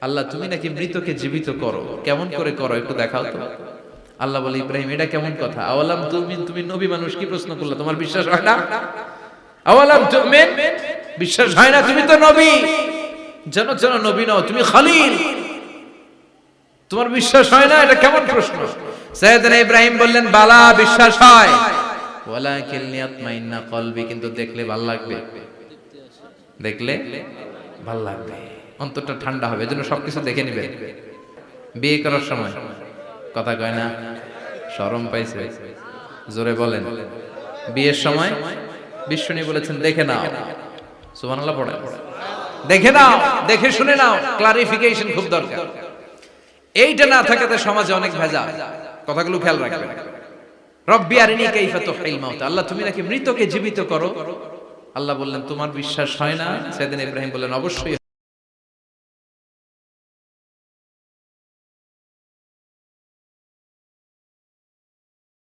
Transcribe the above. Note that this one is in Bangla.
আল্লাহ, তুমি নাকি মৃতকে জীবিত করো। কেমন করে করো একটু দেখাও তো। আল্লাহ বলে, ইব্রাহিম, এটা কেমন কথা? আওয়ালাম তুমি তুমি নবী মানুষ, কি প্রশ্ন করলে? তোমার বিশ্বাস হয় না? আওয়ালাম তুমি বিশ্বাস হয় না, তুমি তো নবী। যেন যেন নবী নও, তুমি খালিল। তোমার বিশ্বাস হয় না? এটা কেমন প্রশ্ন? সৈয়দনা ইব্রাহিম বললেন, বালা, বিশ্বাস হয়। ওয়ালাকিন লিয়াতমাইন্না কলবি, কিন্তু দেখলে ভালো লাগবে। দেখলে ভালো লাগবে। অন্তরটা ঠান্ডা হবে, এজন্য সবকিছু দেখে নিবে। বিয়ে করার সময়। কথা কয় না শরম পাইছে। জোরে বলেন, বিয়ের সময় বিশ্বনী বলেছেন, দেখে নাও। সুবহানাল্লাহ পড়ে। দেখে নাও, দেখে শুনে নাও ক্লারিফিকেশন খুব দরকার। এইটা না থাকাতে সমাজে অনেক ভেজা কথাগুলো খেয়াল রাখবেন। রব্বি আরিনি কাইফা তুহিল মাউত। আল্লাহ, তুমি নাকি মৃতকে জীবিত করো? আল্লাহ বললেন, তোমার বিশ্বাস হয় না? সেদিন ইব্রাহিম বললেন, অবশ্যই